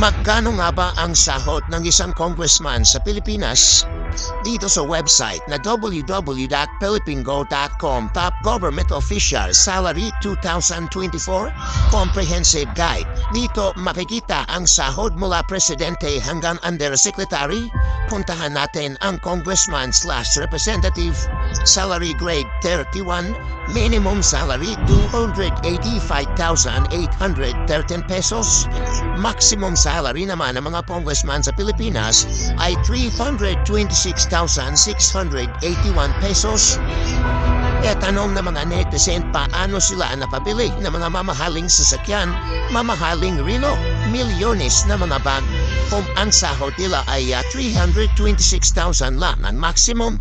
Magkano nga ba ang sahod ng isang congressman sa Pilipinas? Dito sa website na www.philippingo.com Top Government Official Salary 2024 Comprehensive Guide. Dito makikita ang sahod mula Presidente hanggang Undersecretary. Puntahan natin ang Congressman slash Representative Salary Grade 31 Minimum Salary 285,813 pesos Maximum salary naman ng mga congressman sa Pilipinas ay 326,681 pesos. E tanong ng mga netizen paano sila napabili ng mga mamahaling sasakyan, mamahaling relo, milyones na mga bag kung ang sahod nila ay ah, 326,000 lang ang maximum.